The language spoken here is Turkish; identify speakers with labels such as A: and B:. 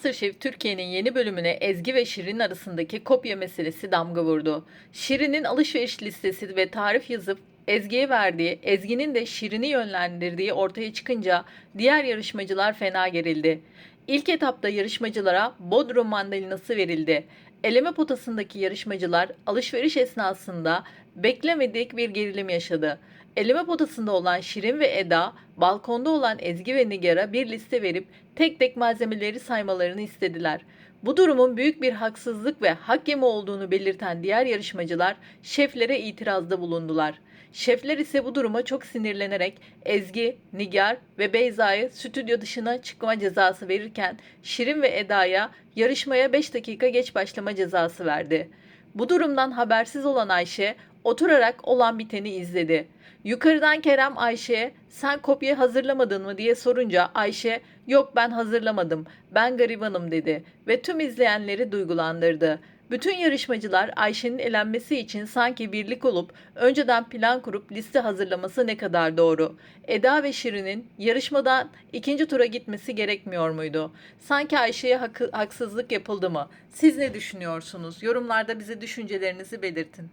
A: Masterchef Türkiye'nin yeni bölümüne Ezgi ve Şirin arasındaki kopya meselesi damga vurdu. Şirin'in alışveriş listesi ve tarif yazıp Ezgi'ye verdiği, Ezgi'nin de Şirin'i yönlendirdiği ortaya çıkınca diğer yarışmacılar fena gerildi. İlk etapta yarışmacılara Bodrum mandalinası verildi. Eleme potasındaki yarışmacılar alışveriş esnasında beklemedik bir gerilim yaşadı. Eleme potasında olan Şirin ve Eda, balkonda olan Ezgi ve Nigar'a bir liste verip tek tek malzemeleri saymalarını istediler. Bu durumun büyük bir haksızlık ve hak yeme olduğunu belirten diğer yarışmacılar şeflere itirazda bulundular. Şefler ise bu duruma çok sinirlenerek Ezgi, Nigar ve Beyza'yı stüdyo dışına çıkma cezası verirken Şirin ve Eda'ya yarışmaya 5 dakika geç başlama cezası verdi. Bu durumdan habersiz olan Ayşe oturarak olan biteni izledi. Yukarıdan Kerem Ayşe'ye sen kopya hazırlamadın mı diye sorunca Ayşe yok ben hazırlamadım ben garibanım dedi ve tüm izleyenleri duygulandırdı. Bütün yarışmacılar Ayşe'nin elenmesi için sanki birlik olup önceden plan kurup liste hazırlaması ne kadar doğru. Eda ve Şirin'in yarışmadan ikinci tura gitmesi gerekmiyor muydu? Sanki Ayşe'ye haksızlık yapıldı mı? Siz ne düşünüyorsunuz? Yorumlarda bize düşüncelerinizi belirtin.